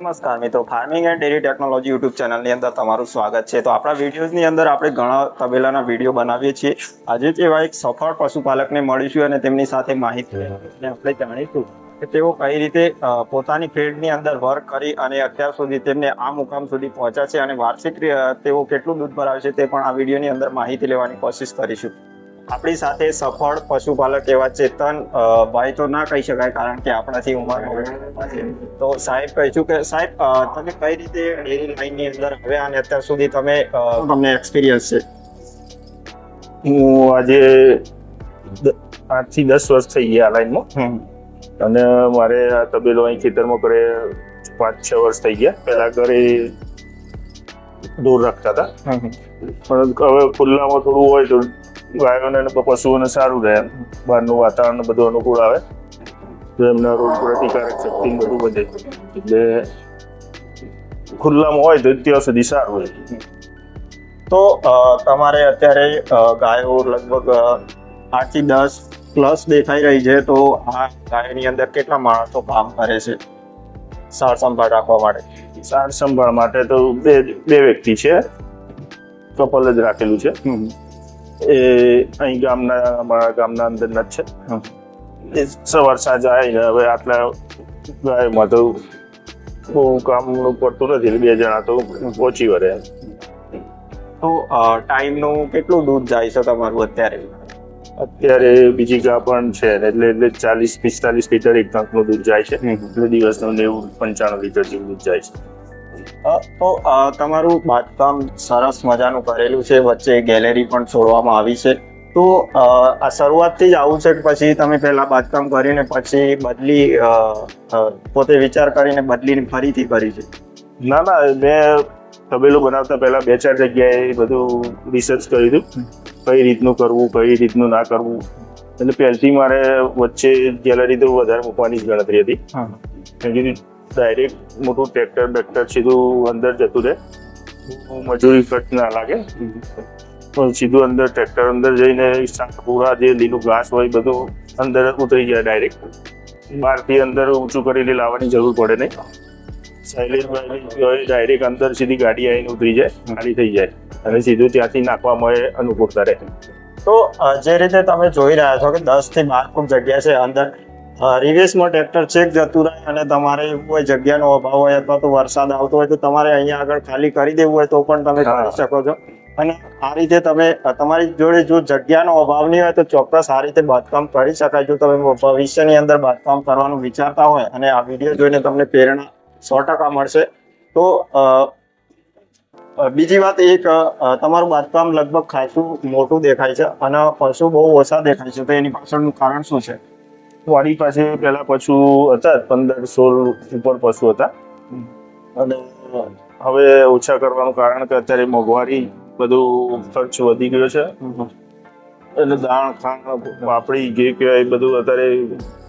નમસ્કાર મિત્રો. Farming and dairy technology YouTube ચેનલની અંદર તમારું સ્વાગત છે. તો આપણા વિડીયોઝની અંદર આપણે ઘણા તબેલાના વીડિયો બનાવીએ છીએ. આજે તેવા એક સફળ પશુપાલકને મળીશું અને તેમની સાથે માહિતી આપણે જાણીશું કે તેઓ કઈ રીતે પોતાની ફિલ્ડની અંદર વર્ક કરી અને અત્યાર સુધી તેમને આ મુકામ સુધી પહોંચ્યા છે અને વાર્ષિક તેઓ કેટલું દૂધ ભરાવે છે તે પણ આ વિડીયોની અંદર માહિતી લેવાની કોશિશ કરીશું. આપણી સાથે સફળ પશુપાલક એવા ચેતન ભાઈ તો ના કહી શકાય કારણ કે આપણાથી ઉંમર તો સાહેબ કહીશું કે સાહેબ તમે કઈ રીતે ડેરી લાઈનની અંદર હવે અને અત્યાર સુધી તમે તમને એક્સપિરિયન્સ છે? હું આજે આઠ આઠથી દસ વર્ષ થઈ ગયા આ લાઈનમાં. અને મારે આ તબેલો અહીં ખેતરમાં કરે પાંચ છ વર્ષ થઈ ગયા. પહેલા ઘરે દૂર રાખતા હતા. પણ હવે ખુલ્લામાં થોડું હોય તો ગાયોને અને પશુઓને સારું રહે. બહારનું વાતાવરણ બધું અનુકૂળ આવે. તો એમના રોગ પ્રતિકારક શક્તિ બધું વધે. એટલે ખુલ્લામાં હોય તો ત્યાં સુધી સારું હોય તો તમારે અત્યારે ગાયો લગભગ આઠ આઠથી દસ પ્લસ દેખાઈ રહી છે. તો આ ગાયોની અંદર કેટલા માણસો કામ કરે છે? સાર સંભાળ રાખવા માટે. સાર સંભાળ માટે તો બે બે વ્યક્તિ છે. કપલ જ રાખેલું છે. એ અહીં ગામના અમારા ગામના અંદરના જ છે. સવાર સાંજ આવીને હવે આટલા ગાયમાં તો બહુ કામનું પડતું નથી બે જણા તો ઓછી વરે. તો ટાઈમનું કેટલું દૂધ જાય છે તમારું અત્યારે? અત્યારે બીજી ગા પણ છે એટલે એટલે ચાલીસ પિસ્તાલીસ લીટર એક નું દૂધ જાય છે. એટલે દિવસનું નેવું પંચાણું લીટર જેવું દૂધ જાય છે. તો તમારું બાંધકામ સરસ મજાનું કરેલું છે. વચ્ચે ગેલેરી પણ છોડવામાં આવી છે. તો આ શરૂઆતથી જ આવું છે કે પછી તમે પહેલા બાંધકામ કરીને પછી બદલી પોતે વિચાર કરીને બદલીને ફરીથી કરી છે? ના ના મેં તબેલું બનાવતા પહેલાં બે ચાર જગ્યાએ બધું રિસર્ચ કર્યું હતું. કઈ રીતનું કરવું કઈ રીતનું ના કરવું. એટલે પહેલથી મારે વચ્ચે ગેલેરી તો વધારે મૂકવાની જ ગણતરી હતી. કેમ કે ડાયરેક્ટ મોટું ટ્રેક્ટર બેક્ટર સીધું અંદર જતું રહે. મજૂરી ખર્ચ ના લાગે. સીધું અંદર ટ્રેક્ટર અંદર જઈને પૂરા જે લીલું ઘાસ હોય બધું અંદર ઉતરી જાય ડાયરેક્ટ બહારથી અંદર ઊંચું કરીને લાવવાની જરૂર પડે નહીં. સાયલેજ ડાયરેક્ટ અંદર સીધી ગાડી આવીને ઉતરી જાય ગાડી થઈ જાય. અને સીધું ત્યાંથી નાખવામાં એ અનુકૂળતા રહે. તો જે રીતે તમે જોઈ રહ્યા છો કે દસથી બાર ફૂટ જગ્યા છે અંદર રિવેશમાં ટ્રેક્ટર ચેક જતું રહે અને તમારે કોઈ જગ્યાનો અભાવ હોય અથવા તો વરસાદ આવતો હોય તો તમારે અહીંયા આગળ ખાલી કરી દેવું હોય તો પણ તમે કરી શકો છો. અને આ રીતે તમે તમારી જોડે જો જગ્યાનો અભાવ નહીં હોય તો ચોક્કસ આ રીતે બાંધકામ કરી શકાય. જો તમે ભવિષ્યની અંદર બાંધકામ કરવાનું વિચારતા હોય અને આ વીડિયો જોઈને તમને પ્રેરણા સો ટકા મળશે તો બીજી વાત એક તમારું બાંધકામ લગભગ ખાસું મોટું દેખાય છે અને પશુ બહુ ઓછા દેખાય છે. તો એની પાછળનું કારણ શું છે? વાડી પાસે પેલા પશુ હતા જ, પંદર સોળ ઉપર પશુ હતા. અને હવે ઓછા કરવાનું કારણ કે અત્યારે મોંઘવારી બધું ખર્ચ વધી ગયો છે. એટલે દાણ ખાણ પાપડી જે કહેવાય બધું અત્યારે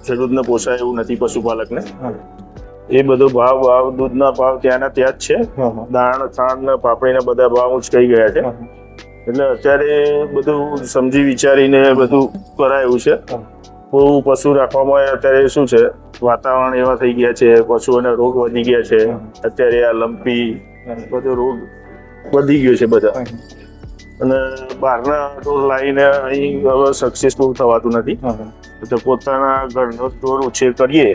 ખેડૂતને પોસાય એવું નથી પશુપાલકને. એ બધો ભાવ ભાવ દૂધના ભાવ ત્યાંના ત્યાં જ છે. દાણ ખાંડ પાપડીના બધા ભાવ કહી ગયા છે. એટલે અત્યારે બધું સમજી વિચારીને બધું કરાયું છે. બહુ પશુ રાખવામાં અત્યારે શું છે વાતાવરણ એવા થઈ ગયા છે પશુઓના રોગ વધી ગયા છે અત્યારે આ લંપી બધો રોગ વધી ગયો છે બધા. અને બહારના ઢોર લાવીને અહીં હવે સક્સેસફુલ થવાતું નથી. તો પોતાના ઘરનો ઢોર ઉછેર કરીએ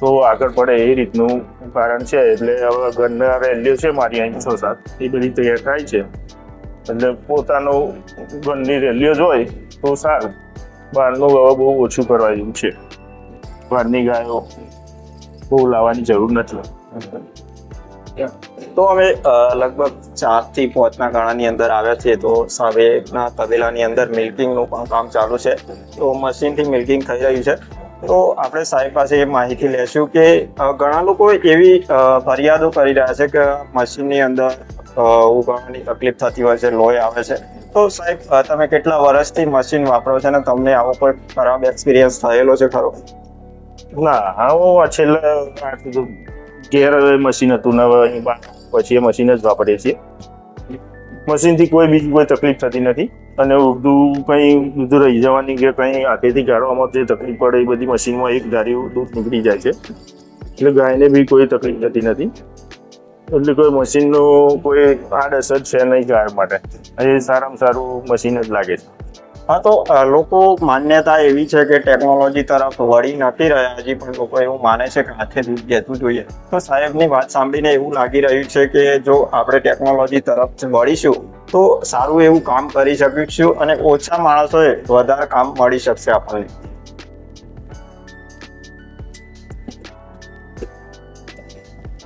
તો આગળ પડે એ રીતનું કારણ છે. એટલે હવે ઘરના વેલ્યુ છે મારી અહીં છ સાત. એ બધી તૈયાર થાય છે. એટલે પોતાનું ઘરની રેલીઓ જ હોય તો સારું. બહારનું હવે બહુ ઓછું કરવા જેવું છે. બહારની ગાયો બહુ લાવવાની જરૂર નથી. તો અમે લગભગ ચારથી પાંચના ગાળાની અંદર આવ્યા છીએ. તો સાવેના તબેલાની અંદર મિલ્કિંગનું પણ કામ ચાલુ છે. તો મશીનથી મિલ્કિંગ થઈ રહ્યું છે. તો આપણે સાહેબ પાસે એ માહિતી લેશું કે ઘણા લોકો એવી ફરિયાદો કરી રહ્યા છે કે મશીનની અંદર ઉગાડવાની તકલીફ થતી હોય છે, લોહી આવે છે. તો સાહેબ તમે કેટલા વર્ષથી મશીન વાપરો છો અને તમને આવો કોઈ ખરાબ એક્સપિરિયન્સ થયેલો છે ખરો? ના આ છેલ્લા ઘેર મશીન હતું ને અહીં પછી એ મશીન જ વાપરીએ છીએ. મશીનથી કોઈ બીજી કોઈ તકલીફ થતી નથી અને ઉર્દું કંઈ દૂધ રહી જવાની કે કંઈ હાથેથી ગાળવામાં જે તકલીફ પડે એ બધી મશીનમાં એક ધારી દૂધ નીકળી જાય છે. એટલે ગાયને બી કોઈ તકલીફ થતી નથી. એટલે કોઈ મશીનનું કોઈ આડઅસર છે નહીં ગાય માટે. એ સારામાં સારું મશીન જ લાગે છે. હા, તો લોકો માન્યતા એવી છે કે ટેકનોલોજી તરફ વળી નથી રહ્યા હજી પણ લોકો એવું માને છે કે હાથે દૂધ ઘેતું જોઈએ. તો સાહેબની વાત સાંભળીને એવું લાગી રહ્યું છે કે જો આપણે ટેકનોલોજી તરફ વળીશું, તો સારું એવું કામ કરી શકીશું અને ઓછા માણસોએ વધારે કામ મળી શકશે આપણને.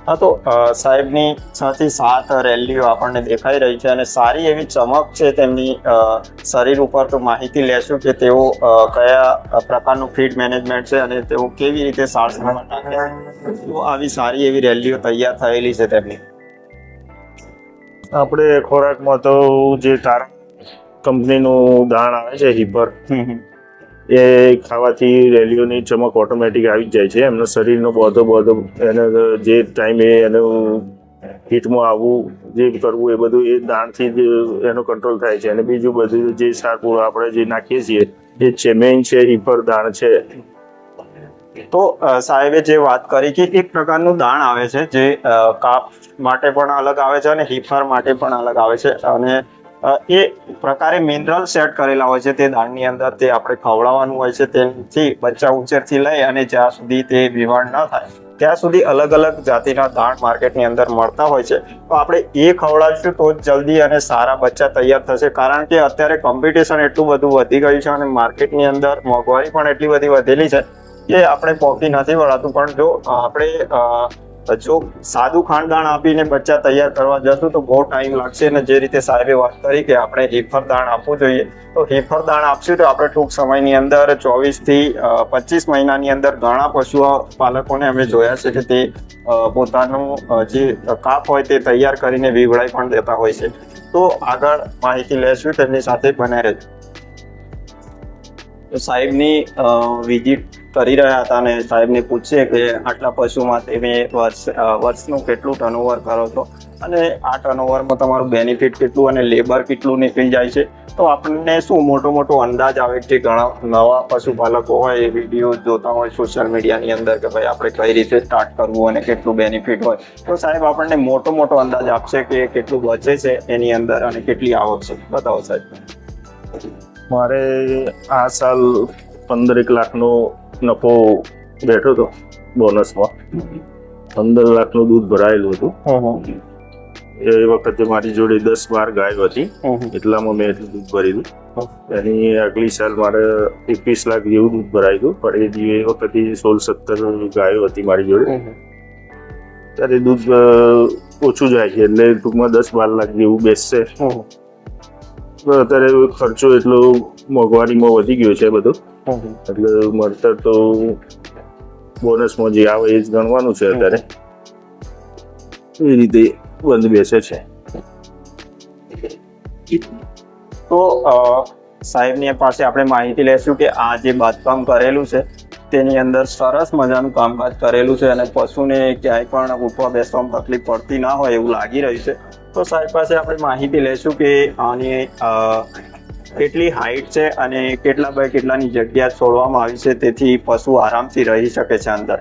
હા તો સાહેબની છ થી સાત રેલીઓ આપણને દેખાઈ રહી છે અને સારી એવી ચમક છે તેમની શરીર ઉપર તો માહિતી લેશું કે તેઓ કયા પ્રકારનું ફીડ મેનેજમેન્ટ છે અને તેઓ કેવી રીતે સાર સંભાળ તો આવી સારી એવી રેલીઓ તૈયાર થયેલી છે તેમની. આપણે ખોરાકમાં તો જે તારા કંપનીનું દાણ આવે છે હિપર એ ખાવાથી રેલીઓની ચમક ઓટોમેટિક આવી જ જાય છે. એમનો શરીરનો બધો બધો એને જે ટાઈમે એનું હીટમાં આવવું, જે કરવું એ બધું એ દાણથી જ એનો કંટ્રોલ થાય છે. અને બીજું બધું જે સારપુર આપણે જે નાખીએ છીએ, એ છે મેઇન છે હિપર દાણ છે. તો સાહેબે જે વાત કરી કે એક પ્રકારનું દાણ આવે છે જે કાપ માટે પણ અલગ આવે છે અને હિફર માટે પણ અલગ આવે છે. અને એ પ્રકારે મિનરલ સેટ કરેલા હોય છે, તે દાણની અંદર તે આપણે ખવડાવવાનું હોય છે, તેથી બચ્ચા ઉછેરથી લઈ અને જ્યાં સુધી તે વિવાણ ન થાય, ત્યાં સુધી અલગ અલગ જાતિના દાણ માર્કેટની અંદર મળતા હોય છે. તો આપણે એ ખવડાવીશું તો જલ્દી અને સારા બચ્ચા તૈયાર થશે, કારણ કે અત્યારે કોમ્પિટિશન એટલું બધું વધી ગયું છે અને માર્કેટની અંદર મોંઘવારી પણ એટલી બધી વધેલી છે કે આપણે પહોંચી નથી વળાતું, પણ જો આપણે જો સાદું ખાંડદાણ આપીને બચ્ચા તૈયાર કરવા જશું તો બહુ ટાઈમ લાગશે અને જે રીતે સાહેબે વાત કરી કે આપણે હેફર દાણ આપવું જોઈએ, તો હેફર દાણ આપશું તો આપણે ટૂંક સમયની અંદર ચોવીસથી પચીસ મહિનાની અંદર ઘણા પશુઓ પાલકોને અમે જોયા છે કે તે પોતાનું જે કાપ હોય તે તૈયાર કરીને વીવડાઈ પણ દેતા હોય છે. તો આગળ માહિતી લેશું, તેમની સાથે બને રહેજો. સાહેબની વિઝિટ કરી રહ્યા હતા અને સાહેબને પૂછશે કે આટલા પશુમાં તમે વર્ષ વર્ષનું કેટલું ટર્નઓવર કરો છો? અને આ ટર્નઓવરમાં તમારું બેનિફિટ કેટલું અને લેબર કેટલું નીકળી જાય છે? તો આપણને શું મોટો મોટો અંદાજ આવે કે ઘણા નવા પશુપાલકો હોય એ વીડિયો જોતા હોય સોશિયલ મીડિયાની અંદર કે ભાઈ આપણે કઈ રીતે સ્ટાર્ટ કરવું અને કેટલું બેનિફિટ હોય? તો સાહેબ આપણને મોટો મોટો અંદાજ આપશે કે કેટલું બચે છે એની અંદર અને કેટલી આવક છે. બતાવો સાહેબ. મારે આ સાલ પંદરેક લાખનો નફો બેઠો હતો બોનસમાં. પંદર લાખનું દૂધ ભરાયેલું હતું. એ વખતે મારી જોડે દસ બાર ગાયો હતી. એટલામાં મેં એટલું દૂધ ભરેલું. એની આગલી સાલ મારે એકવીસ લાખ જેવું દૂધ ભરાયું હતું. પણ એ વખતે સોળ સત્તર ગાયો હતી મારી જોડે. ત્યારે દૂધ ઓછું જાય છે. એટલે ટૂંકમાં દસ બાર લાખ જેવું બેસશે. પણ અત્યારે ખર્ચો એટલો મોંઘવારીમાં વધી ગયો છે બધો. એટલે મળતર તો બોનસમાં જે આવે એ જ ગણવાનું છે અત્યારે. એ રીતે બંધ બેસે છે. તો સાહેબની પાસે આપણે માહિતી લેશું કે આ જે બાંધકામ કરેલું છે તેની અંદર સરસ મજાનું કામકાજ કરેલું છે અને પશુને ક્યાંય પણ ઉઠવા બેસવામાં તકલીફ પડતી ના હોય એવું લાગી રહ્યું છે. તો સાહેબ પાસે આપણે માહિતી લેશું કે આની કેટલી હાઈટ છે અને કેટલા બાય કેટલાની જગ્યા છોડવામાં આવી છે તેથી પશુ આરામથી રહી શકે છે અંદર.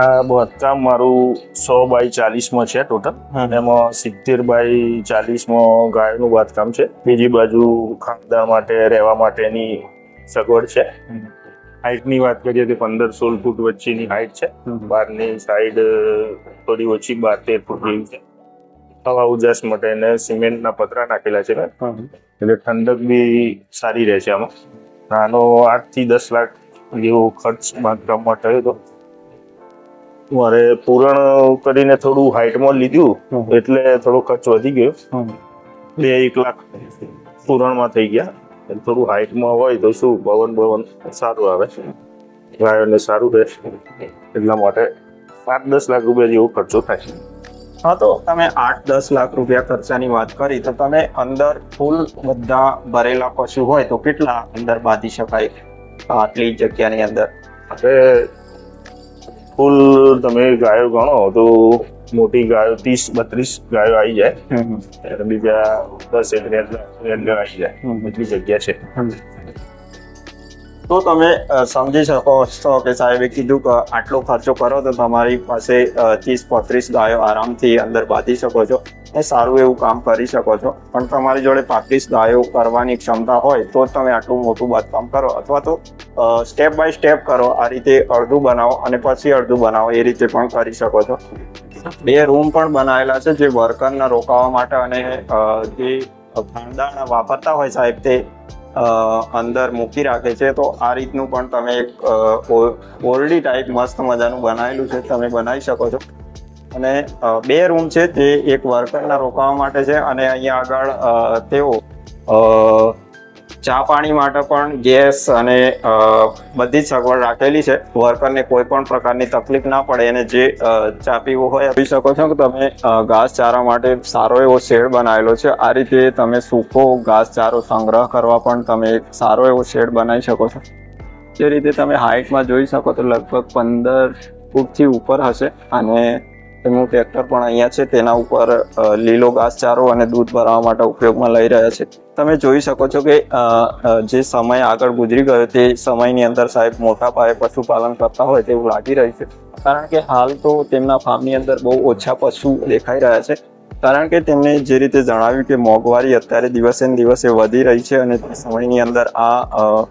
આ બાંધકામ મારું સો બાય ચાલીસમાં છે ટોટલ એમાં સિત્તેર બાય ચાલીસમાં ગાયનું બાંધકામ છે. બીજી બાજુ ખાનદાન માટે રહેવા માટેની સગવડ છે. હાઇટની વાત કરીએ તો પંદર સોળ ફૂટ વચ્ચેની હાઇટ છે. બહારની સાઈડ થોડી ઓછી બાર તેર ફૂટ જેવી છે. હવા ઉજાસ માટે એને સિમેન્ટના પતરા નાખેલા છે એટલે ઠંડક બી સારી રહે છે આમાં. નાનો આઠથી દસ લાખ જેવો ખર્ચ બાંધકામમાં થયો હતો મારે પૂરણ કરીને થોડું હાઇટમાં લીધું એટલે થોડો ખર્ચ વધી ગયો. બે એક લાખ પૂરણમાં થઈ ગયા. એટલે થોડું હાઇટમાં હોય તો શું પવન બવન સારું આવે. ગાયોને સારું રહે. એટલા માટે પાંચ દસ લાખ રૂપિયા જેવો ખર્ચો થાય. હા તો તમે આઠ દસ લાખ રૂપિયા ખર્ચાની વાત કરી તો તમે અંદર ફૂલ બધા ભરેલા પશુ હોય તો કેટલા અંદર બાંધી શકાય? આટલી જગ્યાની અંદર. આપણે ફૂલ તમે ગાયો ગણો તો મોટી ગાયો ત્રીસ બત્રીસ ગાયો આવી જાય. બીજા દસ એક રેડ આવી જાય. એટલી જગ્યા છે. તો તમે સમજી શકો છો કે સાહેબે કીધું કે આટલો ખર્ચો કરો તો તમારી પાસે ત્રીસ પોત્રીસ ગાયો આરામથી અંદર બાંધી શકો છો એ સારું એવું કામ કરી શકો છો. પણ તમારી જોડે પાંત્રીસ ગાયો કરવાની ક્ષમતા હોય તો જ તમે આટલું મોટું બાંધકામ કરો અથવા તો સ્ટેપ બાય સ્ટેપ કરો. આ રીતે અડધું બનાવો અને પછી અડધું બનાવો. એ રીતે પણ કરી શકો છો. બે રૂમ પણ બનાવેલા છે જે વર્કરને રોકાવા માટે અને જે ખાનદાન વાપરતા હોય સાહેબ તે અંદર મૂકી રાખે છે. તો આ રીતનું પણ તમે એક ઓરડી ટાઈપ મસ્ત મજાનું બનાવેલું છે. તમે બનાવી શકો છો. અને બે રૂમ છે તે એક વર્કરના રોકાવા માટે છે અને અહીંયા આગળ તેઓ ચા પાણી માટે પણ ગેસ અને બધી જ સગવડ રાખેલી છે. વર્કરને કોઈ પણ પ્રકારની તકલીફ ના પડે અને જે ચા પીવું હોય આપી શકો છો કે તમે ઘાસ ચારા માટે સારો એવો શેડ બનાવેલો છે. આ રીતે તમે સૂકો ઘાસ ચારો સંગ્રહ કરવા પણ તમે એક સારો એવો શેડ બનાવી શકો છો. જે રીતે તમે હાઇટમાં જોઈ શકો તો લગભગ પંદર ફૂટથી ઉપર હશે. અને તેમનું ટ્રેક્ટર પણ અહીંયા છે, તેના ઉપર લીલો ઘાસચારો અને દૂધ ભરવા માટે ઉપયોગમાં લઈ રહ્યા છે. તમે જોઈ શકો છો કે જે સમય આગળ ગુજરી ગયો તે સમયની અંદર સાહેબ મોટા પાયે પશુપાલન કરતા હોય તેવું લાગી રહ્યું છે. કારણ કે હાલ તો તેમના ફાર્મની અંદર બહુ ઓછા પશુ દેખાઈ રહ્યા છે. કારણ કે તેમણે જે રીતે જણાવ્યું કે મોંઘવારી અત્યારે દિવસે ને દિવસે વધી રહી છે અને તે સમયની અંદર આ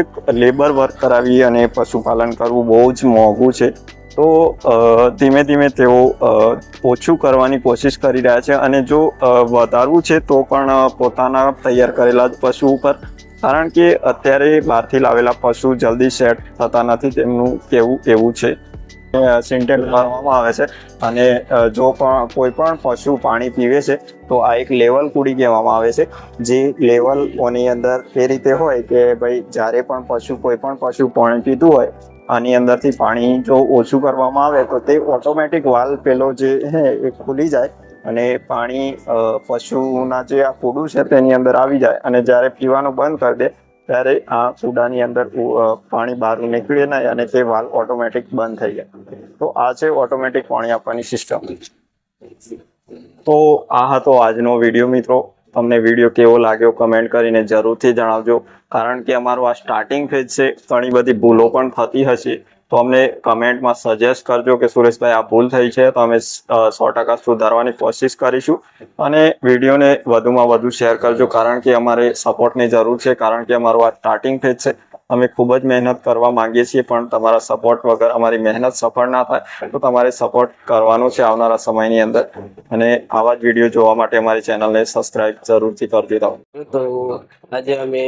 એક લેબર વર્ક કરાવી અને પશુપાલન કરવું બહુ જ મોંઘું છે. તો ધીમે ધીમે તેઓ ઓછું કરવાની કોશિશ કરી રહ્યા છે અને જો વધારવું છે તો પણ પોતાના તૈયાર કરેલા પશુ ઉપર. કારણ કે અત્યારે બહારથી લાવેલા પશુ જલ્દી સેટ થતા નથી, તેમનું કેવું, એવું છે. સિન્ટેક કરવામાં આવે છે. અને જો પણ કોઈ પણ પશુ પાણી પીવે છે, તો આ એક લેવલ કુડી કહેવામાં આવે છે. જે લેવલ ઓની અંદર એ રીતે હોય કે ભાઈ જ્યારે પણ પશુ કોઈ પણ પશુ પાણી પીતું હોય, આની અંદરથી પાણી જો ઓછું કરવામાં આવે, તો તે ઓટોમેટિક વાલ પેલો જે હે એ ખુલી જાય અને પાણી પશુના જે આ કુડું છે તેની અંદર આવી જાય અને જ્યારે પીવાનું બંધ કરી દે ત્યારે આ સુડાની અંદર પાણી બહાર નીકળે નહીં અને તે વાલ ઓટોમેટિક બંધ થઈ જાય. તો આ છે ઓટોમેટિક પાણી આપવાની સિસ્ટમ. તો આ હતો આજનો વીડિયો મિત્રો. તમને વીડિયો કેવો લાગ્યો કમેન્ટ કરીને જરૂરથી જણાવજો. કારણ કે અમારું આ સ્ટાર્ટિંગ ફેજ છે, ઘણી બધી ભૂલો પણ થતી હશે. તો અમને કમેન્ટમાં સજેસ્ટ કરજો કે સુરેશભાઈ આ ભૂલ થઈ છે, તો અમે સો ટકા સુધારવાની કોશિશ કરીશું. અને વિડીયોને વધુમાં વધુ શેર કરજો, કારણ કે અમારે સપોર્ટની જરૂર છે, કારણ કે અમારું આ સ્ટાર્ટિંગ ફેજ છે. અમે ખૂબ જ મહેનત કરવા માંગીએ છીએ, પણ તમારા સપોર્ટ વગર અમારી મહેનત સફળ ના થાય, તો તમારે સપોર્ટ કરવાનો છે આવનારા સમયની અંદર. અને આવા જ વીડિયો જોવા માટે અમારી ચેનલને સબસ્ક્રાઈબ જરૂરથી કરી દીધા તો આજે અમે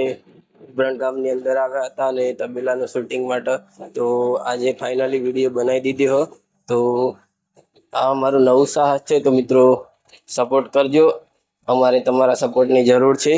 ઉબરણ ગામની અંદર આવ્યા હતા અને તબેલાનું શૂટિંગ માટે તો આજે ફાઇનલી વીડિયો બનાવી દીધી હો. તો આ અમારું નવું સાહસ છે, તો મિત્રો સપોર્ટ કરજો. અમારે તમારા સપોર્ટની જરૂર છે.